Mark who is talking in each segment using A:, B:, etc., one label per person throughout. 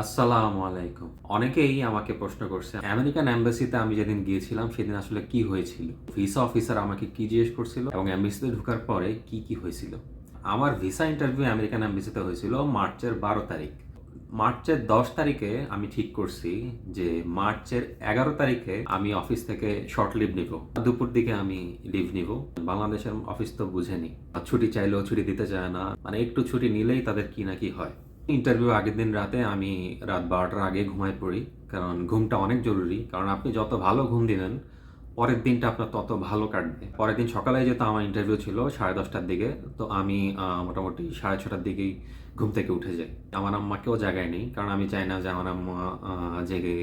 A: আসসালামু আলাইকুম। অনেকেই আমাকে প্রশ্ন করছে, আমেরিকান এম্বাসিতে আমি যেদিন গিয়েছিলাম, সেদিন আসলে কি হয়েছিল? ভিসা অফিসার আমাকে কি জিজ্ঞেস করছিল এবং এম্বাসিতে ঢোকার পরে কি কি হয়েছিল? আমার ভিসা ইন্টারভিউ আমেরিকান এম্বাসিতে হয়েছিল মার্চের বারো তারিখ। মার্চের দশ তারিখে আমি ঠিক করছি যে মার্চের এগারো তারিখে আমি অফিস থেকে শর্ট লিভ নিব। দুপুর দিকে আমি লিভ নিব। বাংলাদেশের অফিস তো বুঝেনি। ছুটি চাইলেও ছুটি দিতে চায় না। মানে একটু ছুটি নিলেই তাদের কি না কি হয়। ইন্টারভিউ আগের দিন রাতে আমি রাত বারোটার আগে ঘুমায় পড়ি, কারণ ঘুমটা অনেক জরুরি। কারণ আপনি যত ভালো ঘুম দিবেন পরের দিনটা আপনার তত ভালো কাটবে। পরের দিন সকালে যেহেতু আমার ইন্টারভিউ ছিল সাড়ে দশটার দিকে, তো আমি মোটামুটি সাড়ে ছটার দিকেই ঘুম থেকে উঠে যাই। আমার আম্মাকেও জাগায় নেই, কারণ আমি চাই না যে আমার আম্মা জেগে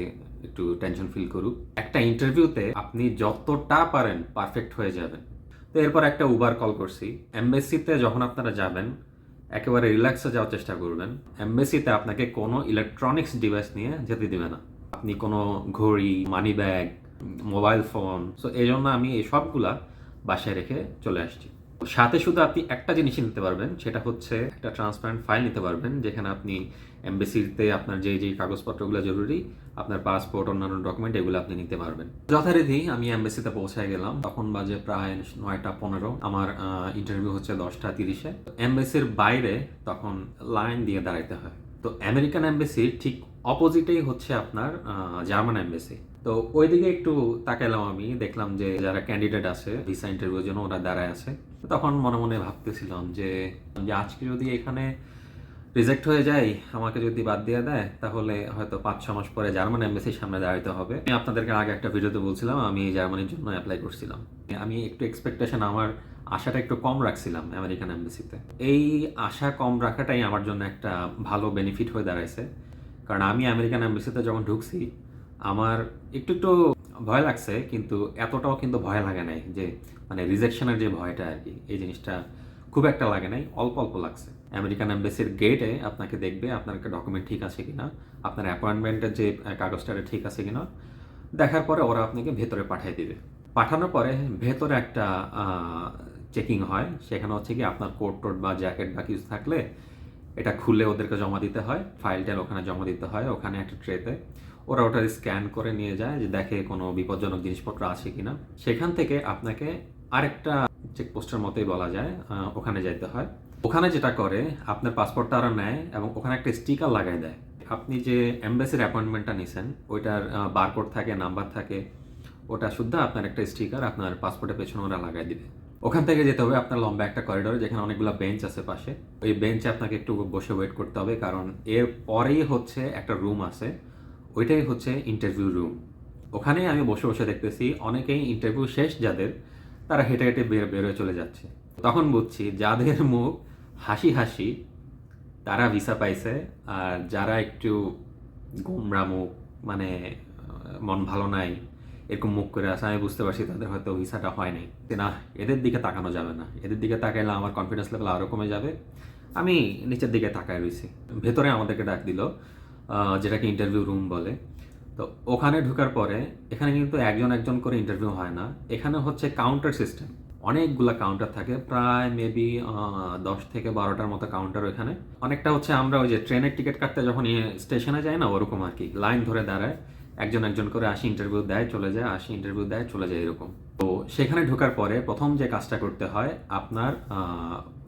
A: একটু টেনশন ফিল করুক। একটা ইন্টারভিউতে আপনি যতটা পারেন পারফেক্ট হয়ে যাবেন। তো এরপর একটা উবার কল করছি। এমবেসিতে যখন আপনারা যাবেন একেবারে রিল্যাক্সে যাওয়ার চেষ্টা করবেন। এমবেসিতে আপনাকে কোনো ইলেকট্রনিক্স ডিভাইস নিয়ে যেতে দেবে না। আপনি কোনো ঘড়ি money bag mobile phone so এই জন্য আমি এই সবগুলা বাসায় রেখে চলে আসছি। সাথে শুধু আপনি একটা জিনিসই নিতে পারবেন, সেটা হচ্ছে একটা ট্রান্সপারেন্ট ফাইল নিতে পারবেন, যেখানে আপনি এমবেসিতে আপনার যে যে কাগজপত্রগুলো জরুরি, আপনার পাসপোর্ট অন্যান্য ডকুমেন্ট এগুলো আপনি নিতে পারবেন। যথারীতি আমি এমবেসিতে পৌঁছায় গেলাম, তখন বাজে প্রায় নয়টা পনেরো, আমার ইন্টারভিউ হচ্ছে দশটা তিরিশে। এমবেসির বাইরে তখন লাইন দিয়ে দাঁড়াইতে হয়। তো আমেরিকান এমবেসির ঠিক অপোজিটেই হচ্ছে আপনার জার্মান এমবেসি তো ওইদিকে একটু তাকাইলাম আমি, দেখলাম যে যারা ক্যান্ডিডেট আছে ভিসা ইন্টারভিউর জন্য ওরা দাঁড়ায় আছে। তখন মনে মনে ভাবতেছিলাম যে আজকে যদি এখানে রিজেক্ট হয়ে যায় আমাকে যদি বাদ দিয়ে দেয়, তাহলে হয়তো পাঁচ ছ মাস পরে জার্মান এমবেসির সামনে দাঁড়াতে হবে। আমি আপনাদেরকে আগে একটা ভিডিওতে বলছিলাম, আমি জার্মানির জন্য অ্যাপ্লাই করছিলাম। আমি একটু এক্সপেকটেশন আমার আশাটা একটু কম রাখছিলাম আমেরিকান এমবেসিতে এই আশা কম রাখাটাই আমার জন্য একটা ভালো বেনিফিট হয়ে দাঁড়াইছে। কারণ আমি আমেরিকান এমবেসিতে যখন ঢুকছি, আমার একটু একটু ভয় লাগছে, কিন্তু এতটাও কিন্তু ভয় লাগে নাই যে মানে রিজেকশনের যে ভয়টা আর কি, এই জিনিসটা খুব একটা লাগে নাই, অল্প অল্প লাগছে। আমেরিকান এম্বাসির গেটে আপনাকে দেখবে আপনার ডকুমেন্ট ঠিক আছে কিনা, আপনার অ্যাপয়েন্টমেন্টের যে কাগজটা ঠিক আছে কিনা, দেখার পরে ওরা আপনাকে ভেতরে পাঠিয়ে দিবে। পাঠানোর পরে ভেতরে একটা চেকিং হয়, সেখানে হচ্ছে কি আপনার কোট টোট বা জ্যাকেট বা কিছু থাকলে এটা খুলে ওদেরকে জমা দিতে হয় ফাইলটা ওখানে জমা দিতে হয়, ওখানে একটা ট্রেতে ওরা ওটা স্ক্যান করে নিয়ে যায় যে দেখে কোনো বিপজ্জনক জিনিসপত্র আছে কিনা। সেখান থেকে আপনাকে আরেকটা চেকপোস্টের মতোই বলা যায় ওখানে যাইতে হয়। ওখানে যেটা করে, আপনার পাসপোর্টটা ওরা নেয় এবং ওখানে একটা স্টিকার লাগাই দেয়। আপনি যে এম্বাসির অ্যাপয়েন্টমেন্টটা নিছেন, ওইটার বারকোড থাকে নাম্বার থাকে, ওটা শুদ্ধ আপনার একটা স্টিকার আপনার পাসপোর্টের পেছনে ওরা লাগাই দিবে। ওখান থেকে যেতে হবে আপনার লম্বা একটা করিডোরে যেখানে অনেকগুলো বেঞ্চ আছে পাশে। ওই বেঞ্চে আপনাকে একটু বসে ওয়েট করতে হবে, কারণ এর পরেই হচ্ছে একটা রুম আছে। ওইটাই হচ্ছে ইন্টারভিউ রুম ওখানেই আমি বসে বসে দেখতেছি অনেকেই ইন্টারভিউ শেষ যাদের, তারা হেঁটে হেঁটে বের বেরোয় চলে যাচ্ছে। তখন বুঝছি যাদের মুখ হাসি হাসি, তারা ভিসা পাইছে আর যারা একটু গোমরা মুখ মানে মন ভালো নাই, এরকম মুখ করে আসে আমি বুঝতে পারছি তাদের হয়তো ভিসাটা হয় নাই। না, এদের দিকে তাকানো যাবে না। এদের দিকে তাকাইলে আমার কনফিডেন্স লেভেল আরও কমে যাবে। আমি নিচের দিকে তাকায় রয়েছি ভেতরে আমাদেরকে ডাক দিল যেটাকে ইন্টারভিউ রুম বলে। তো ওখানে ঢোকার পরে এখানে কিন্তু একজন একজন করে ইন্টারভিউ হয় না। এখানে হচ্ছে কাউন্টার সিস্টেম অনেকগুলা কাউন্টার থাকে, প্রায় মেবি দশ থেকে বারোটার মতো কাউন্টার ওখানে অনেকটা হচ্ছে আমরা ওই যে ট্রেনের টিকিট কাটতে যখন স্টেশনে যাই না, ওরকম আর কি। লাইন ধরে দাঁড়ায়, একজন একজন করে আসি ইন্টারভিউ দেয়, চলে যায়, আসি ইন্টারভিউ দেয়, চলে যায় এরকম। তো সেখানে ঢোকার পরে প্রথম যে কাজটা করতে হয়, আপনার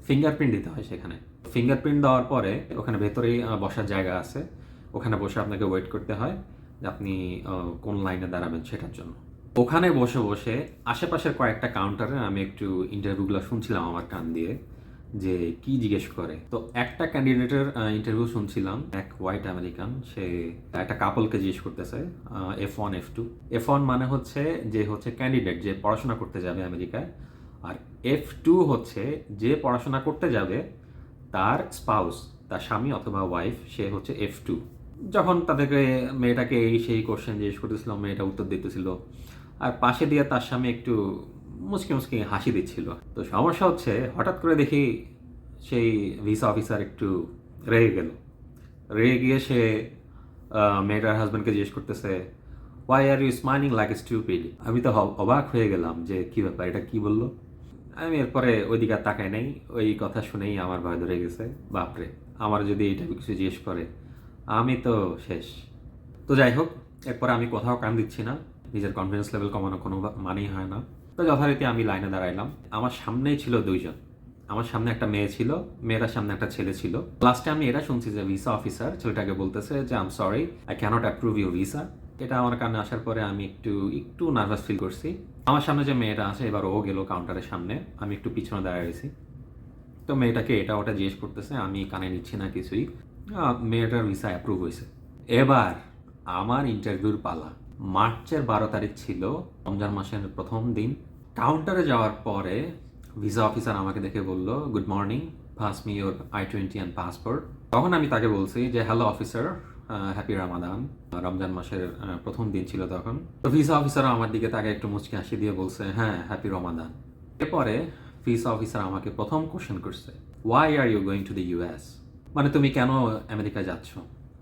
A: ফিঙ্গারপ্রিন্ট দিতে হয় সেখানে। ফিঙ্গারপ্রিন্ট দেওয়ার পরে ওখানে ভেতরেই বসার জায়গা আছে। ওখানে বসে আপনাকে ওয়েট করতে হয় যে আপনি কোন লাইনে দাঁড়াবেন সেটার জন্য। ওখানে বসে বসে আশেপাশের কয়েকটা কাউন্টারে আমি একটু ইন্টারভিউগুলো শুনছিলাম আমার কান দিয়ে, যে কি জিজ্ঞেস করে। তো একটা ক্যান্ডিডেটের ইন্টারভিউ শুনছিলাম, এক হোয়াইট আমেরিকান সে একটা কাপলকে জিজ্ঞেস করতেছে F one F two F one মানে হচ্ছে যে হচ্ছে ক্যান্ডিডেট যে পড়াশোনা করতে যাবে আমেরিকায়, আর এফ টু হচ্ছে যে পড়াশোনা করতে যাবে তার স্পাউস তার স্বামী অথবা ওয়াইফ সে হচ্ছে এফ টু যখন তাদেরকে মেয়েটাকে এই সেই কোশ্চেন জিজ্ঞেস করতেছিল, মেয়েটা উত্তর দিতেছিল। আর পাশে দিয়ে তার স্বামী একটু মুচকি মুচকি হাসি দিচ্ছিল। তো সমস্যা হচ্ছে, হঠাৎ করে দেখি সেই ভিসা অফিসার একটু রেগে গেল। রেগে গিয়ে সে মেয়েটার হাজব্যান্ডকে জিজ্ঞেস করতেছে why are you smiling like stupid আমি তো অবাক হয়ে গেলাম যে কি ব্যাপার, এটা কি বলল? আমি এরপরে ওইদিকে তাকাই নাই, ওই কথা শুনেই আমার ভয় ধরে গেছে, বাপরে। আমার যদি এটা কিছু জিজ্ঞেস করে আমি তো শেষ। তো যাই হোক এরপরে আমি কোথাও কান দিচ্ছি না। নিজের কনফিডেন্স লেভেল কমানো কোনো মানেই হয় না। তো যথারীতি আমি লাইনে দাঁড়াইলাম। আমার সামনেই ছিল দুইজন। আমার সামনে একটা মেয়ে ছিল, মেয়েটার সামনে একটা ছেলে ছিল। লাস্টে আমি এটা শুনছি যে ভিসা অফিসার ছেলেটাকে বলতেছে যে am sorry I cannot approve your visa এটা আমার কানে আসার পরে আমি একটু একটু নার্ভাস ফিল করছি। আমার সামনে যে মেয়েটা আছে, এবার ও গেল কাউন্টারের সামনে। আমি একটু পিছনে দাঁড়িয়ে রয়েছি। তো মেয়েটাকে এটা ওটা জিজ্ঞেস করতেছে, আমি কানে নিচ্ছি না কিছুই। মেয়েটার ভিসা অ্যাপ্রুভ হয়েছে। এবার আমার ইন্টারভিউর পালা। মার্চের বারো তারিখ ছিল রমজান মাসের প্রথম দিন। কাউন্টারে যাওয়ার পরে ভিসা অফিসার আমাকে দেখে বলল good morning pass me your I twenty and passport তখন আমি তাকে বলছি যে hello officer happy Ramadan Ramzan মাসের প্রথম দিন ছিল তখন। তো ভিসা অফিসার আমার দিকে তাকে একটু মুচকি হাসি দিয়ে বলছে হ্যাঁ হ্যাপি রমাদান এরপরে ভিসা অফিসার আমাকে প্রথম কোশ্চেন করছে why are you going to the US মানে তুমি কেন আমেরিকা যাচ্ছ?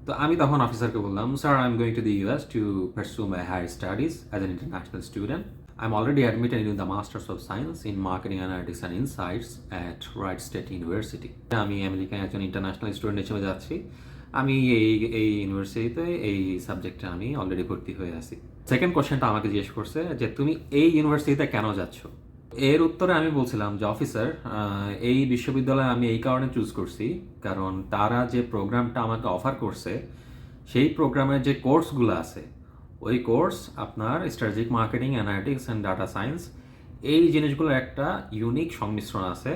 A: তো আমি তখন অফিসারকে বললাম sir I am going to the US to pursue my higher studies as an international student I am already admitted in the masters of science in marketing analytics and insights at Wright State University আমি আমেরিকায় একজন international student হিসেবে যাচ্ছি। আমি এই এই ইউনিভার্সিটিতে এই সাবজেক্টে আমি অলরেডি ভর্তি হয়ে আছি। সেকেন্ড কোশ্চেনটা আমাকে জিজ্ঞেস করছে যে, তুমি এই ইউনিভার্সিটিতে কেন যাচ্ছ? এর উত্তরে আমি বলছিলাম যে অফিসার এই বিশ্ববিদ্যালয়ে আমি এই কারণে চুজ করছি, কারণ তারা যে প্রোগ্রামটা আমাকে অফার করছে, সেই প্রোগ্রামের যে কোর্সগুলো আছে, ওই কোর্স আপনার strategic marketing analytics and data science এই জিনিসগুলোর একটা ইউনিক সংমিশ্রণ আছে,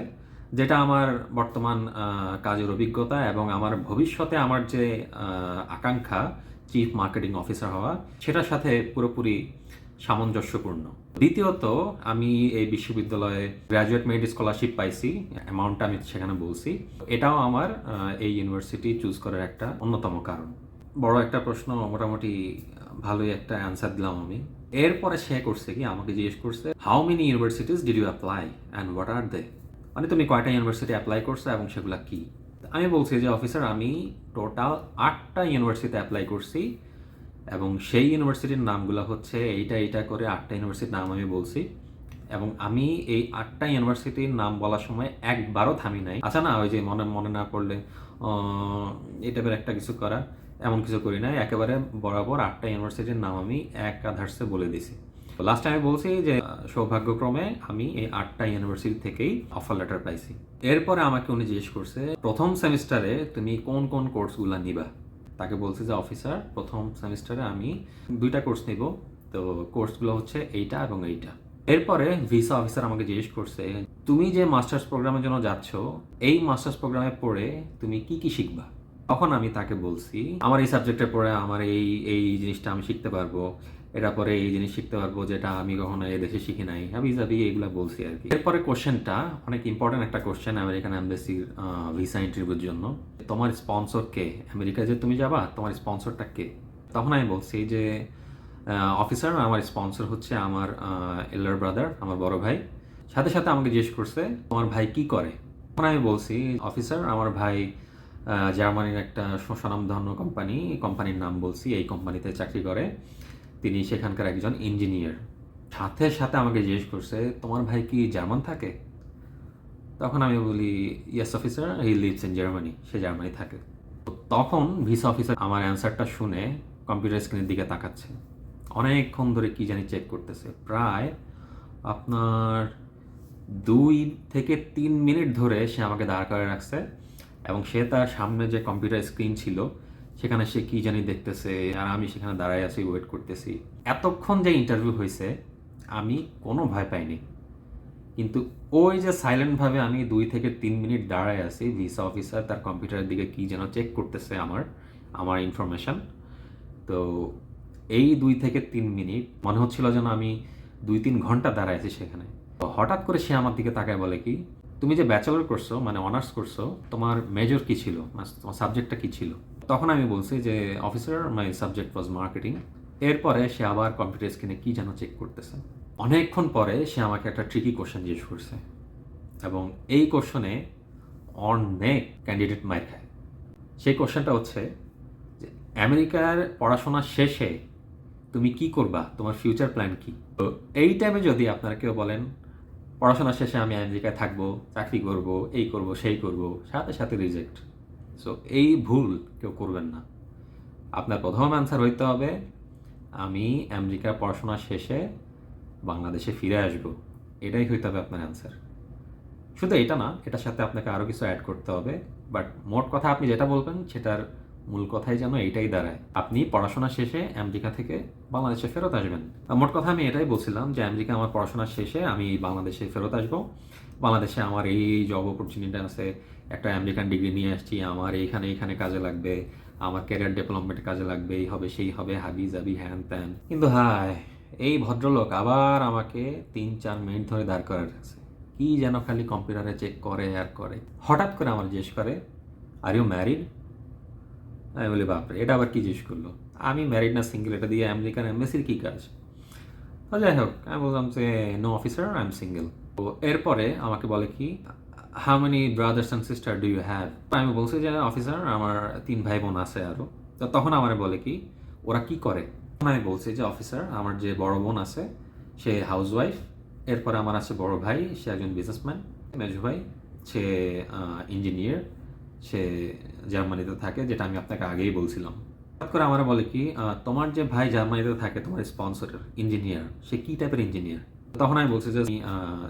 A: যেটা আমার বর্তমান কাজের অভিজ্ঞতা এবং আমার ভবিষ্যতে আমার যে আকাঙ্ক্ষা চিফ মার্কেটিং অফিসার হওয়া, সেটার সাথে পুরোপুরি সামঞ্জস্যপূর্ণ। দ্বিতীয়ত, আমি এই বিশ্ববিদ্যালয়ে গ্র্যাজুয়েট মেরিট স্কলারশিপ পাইছি অ্যামাউন্টটা আমি সেখানে বলছি। এটাও আমার এই ইউনিভার্সিটি চুজ করার একটা অন্যতম কারণ। বড় একটা প্রশ্ন, মোটামুটি ভালোই একটা অ্যান্সার দিলাম আমি। এরপরে সে করছে কি, আমাকে জিজ্ঞেস করছে how many universities did you apply and what are they মানে তুমি কয়টা ইউনিভার্সিটি অ্যাপ্লাই করছ এবং সেগুলো কি? আমি বলছি যে অফিসার আমি টোটাল আটটা ইউনিভার্সিটিতে অ্যাপ্লাই করছি এবং সেই ইউনিভার্সিটির নামগুলো হচ্ছে এইটা এইটা করে আটটা ইউনিভার্সিটির নাম আমি বলছি। এবং আমি এই আটটা ইউনিভার্সিটির নাম বলার সময় একবারও থামি নাই। আচ্ছা না, ওই যে মনে মনে না পড়লে টাইপের একটা কিছু করা এমন কিছু করি নাই। একেবারে বরাবর আটটা ইউনিভার্সিটির নাম আমি এক আধার্সে বলে দিছি। লাস্ট আমি বলছি যে সৌভাগ্যক্রমে আমি এই আটটা ইউনিভার্সিটি থেকেই অফার লেটার পাইছি। এরপরে আমাকে উনি জিজ্ঞেস করছে, প্রথম সেমিস্টারে তুমি কোন কোন কোর্সগুলো নিবা? তাকে বলছি যে, অফিসার, প্রথম সেমিস্টারে আমি দুইটা কোর্স নিব। তো কোর্সগুলো হচ্ছে এইটা এবং এইটা। এরপরে ভিসা অফিসার আমাকে জিজ্ঞেস করছে, তুমি যে মাস্টার্স প্রোগ্রামের জন্য যাচ্ছ, এই মাস্টার্স প্রোগ্রামে পড়ে তুমি কি কি শিখবা? তখন আমি তাকে বলছি, আমার এই সাবজেক্টে পড়ে আমার এই এই জিনিসটা আমি শিখতে পারব। এটা পরে এই জিনিস শিখতে পারব যেটা আমি কখনো এই দেশে শিখি নাই। হাবি জাবি এগুলো বলছি আর কি। এরপরে কোশ্চেনটা, অনেক ইম্পর্টেন্ট একটা কোশ্চেন আমেরিকান অ্যাম্বাসির ভিসা ইন্টারভিউর জন্য। তোমার স্পন্সর কে? আমেরিকায় যে তুমি যাবা, তোমার স্পন্সরটা কে? তখন আমি বলছি যে অফিসার আমার স্পন্সর হচ্ছে আমার এল্ডার ব্রাদার আমার বড় ভাই। সাথে সাথে আমাকে জিজ্ঞেস করছে, তোমার ভাই কি করে? তখন আমি বলছি অফিসার আমার ভাই জার্মানির একটা স্বনামধন্য কোম্পানি কোম্পানির নাম বলছি, এই কোম্পানিতে চাকরি করে। তিনি সেখানকার একজন ইঞ্জিনিয়ার। সাথে সাথে আমাকে জিজ্ঞেস করছে, তোমার ভাই কি জার্মান থাকে? তখন আমি বলি yes officer he lives in Germany say Germany থাকে। তখন ভিসা অফিসার আমার অ্যান্সারটা শুনে কম্পিউটার স্ক্রিনের দিকে তাকাচ্ছে। অনেকক্ষণ ধরে কি জানি চেক করতেছে। প্রায় আপনার দুই থেকে তিন মিনিট ধরে সে আমাকে দাঁড় করে রাখছে এবং সে তার সামনে যে কম্পিউটার স্ক্রিন ছিল সেখানে সে কি জানি দেখতেছে, আর আমি সেখানে দাঁড়ায় আছি ওয়েট করতেছি। এতক্ষণ যে ইন্টারভিউ হয়েছে, আমি কোনো ভয় পাইনি। কিন্তু ওই যে সাইলেন্টভাবে আমি দুই থেকে তিন মিনিট দাঁড়ায় আছি ভিসা অফিসার তার কম্পিউটারের দিকে কি যেন চেক করতেছে আমার আমার ইনফরমেশন তো এই দুই থেকে তিন মিনিট মনে হচ্ছিল যেন আমি দুই তিন ঘণ্টা দাঁড়ায় আছি সেখানে। তো হঠাৎ করে সে আমার দিকে তাকায় বলে কি, তুমি যে ব্যাচেলর করছ মানে অনার্স করছ, তোমার মেজর কি ছিল? মানে তোমার সাবজেক্টটা কি ছিল? তখন আমি বলছি যে officer my subject was marketing এরপরে সে আবার কম্পিউটার স্ক্রিনে কী যেন চেক করতেছে। অনেকক্ষণ পরে সে আমাকে একটা ট্রিকি কোশ্চেন জিজ্ঞেস করছে এবং এই কোশ্চনে অনেক ক্যান্ডিডেট মার খায়। সেই কোশ্চেনটা হচ্ছে যে আমেরিকার পড়াশোনা শেষে তুমি কি করবা? তোমার ফিউচার প্ল্যান কি? তো এই টাইমে যদি আপনারা কেউ বলেন, পড়াশোনা শেষে আমি আমেরিকায় থাকব, চাকরি করব, এই করব, সেই করব, সাথে সাথে রিজেক্ট সো এই ভুল কেউ করবেন না। আপনার প্রথম অ্যান্সার হইতে হবে, আমি আমেরিকা পড়াশোনা শেষে বাংলাদেশে ফিরে আসব। এটাই হইতে হবে আপনার অ্যান্সার শুধু এটা না, এটার সাথে আপনাকে আরও কিছু অ্যাড করতে হবে। বাট মোট কথা আপনি যেটা বলবেন, সেটার মূল কথাই যেন এটাই দাঁড়ায়। আপনি পড়াশোনা শেষে আমেরিকা থেকে বাংলাদেশে ফেরত আসবেন। মোট কথা আমি এটাই বলছিলাম যে, আমেরিকা আমার পড়াশোনা শেষে আমি বাংলাদেশে ফেরত আসব। বাংলাদেশে আমার এই জব অপরচুনিটি আছে। একটা আমেরিকান ডিগ্রি নিয়ে আসছি, আমার এইখানে এইখানে কাজে লাগবে, আমার ক্যারিয়ার ডেভেলপমেন্ট কাজে লাগবে, এই হবে, সেই হবে, হাবি জাবি, হ্যান ত্যান। কিন্তু হায়, এই ভদ্রলোক আবার আমাকে তিন চার মিনিট ধরে দাঁড় করে রাখছে। কি যেন খালি কম্পিউটারে চেক করে আর করে। হঠাৎ করে আমার জিজ্ঞেস করে আর ইউ ম্যারিড আমি বলি, বাপরে, এটা আবার কি জিজ্ঞেস করল? আমি ম্যারিড না সিঙ্গেল এটা দিয়ে আমেরিকান এম্বাসির কী কাজ? যাই হোক। আমি বললাম যে no officer I am single তো এরপরে আমাকে বলে কি how many brothers and sister do you have আমি বলছি যে অফিসার আমার তিন ভাই বোন আছে আরও তো তখন আমার বলে কি, ওরা কি করে? তখন আমি বলছি যে অফিসার আমার যে বড় বোন আছে, সে হাউস ওয়াইফ এরপরে আমার আছে বড় ভাই, সে একজন বিজনেসম্যান মেজু ভাই, সে ইঞ্জিনিয়ার সে জার্মানিতে থাকে, যেটা আমি আপনাকে আগেই বলছিলাম। হঠাৎ করে আমার বলে কি তোমার যে ভাই জার্মানিতে থাকে, তোমার স্পন্সর ইঞ্জিনিয়ার সে কি টাইপের ইঞ্জিনিয়ার তখন আমি বলছি যে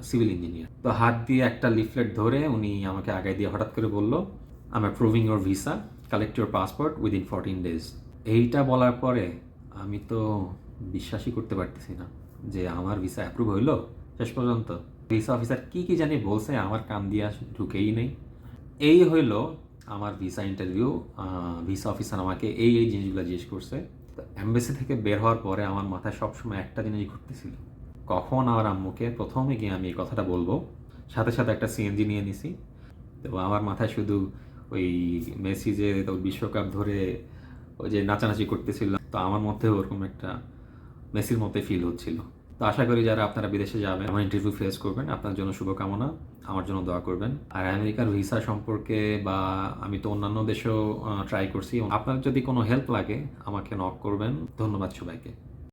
A: সিভিল ইঞ্জিনিয়ার তো হাত দিয়ে একটা লিফলেট ধরে উনি আমাকে আগায় দিয়ে হঠাৎ করে বলল আমার approving your visa collect your passport within fourteen days এইটা বলার পরে আমি তো বিশ্বাসই করতে পারতেছি না যে আমার ভিসা অ্যাপ্রুভ হইল শেষ পর্যন্ত। ভিসা অফিসার কি কি জানি বলছে, আমার কান দিয়ে ঢুকেই নেই। এই হইল আমার ভিসা ইন্টারভিউ ভিসা অফিসার আমাকে এই এই জিনিসগুলো জিজ্ঞেস করছে। তো অ্যাম্বাসি থেকে বের হওয়ার পরে আমার মাথায় সবসময় একটা জিনিস ঘুরতেছিল। কখন আমার আম্মুকে? প্রথমে গিয়ে আমি এই কথাটা বলব। সাথে সাথে একটা সিএনজি নিয়ে নিছি। তো আমার মাথায় শুধু ওই মেসি যে বিশ্বকাপ ধরে ওই যে নাচানাচি করতেছিল, তো আমার মধ্যে ওরকম একটা মেসির মধ্যে ফিল হচ্ছিল। তো আশা করি যারা আপনারা বিদেশে যাবেন, আমার ইন্টারভিউ ফেস করবেন, আপনার জন্য শুভকামনা, আমার জন্য দোয়া করবেন। আর আমেরিকার ভিসা সম্পর্কে বা আমি তো অন্যান্য দেশেও ট্রাই করছি। আপনার যদি কোনো হেল্প লাগে, আমাকে নক করবেন। ধন্যবাদ সবাইকে।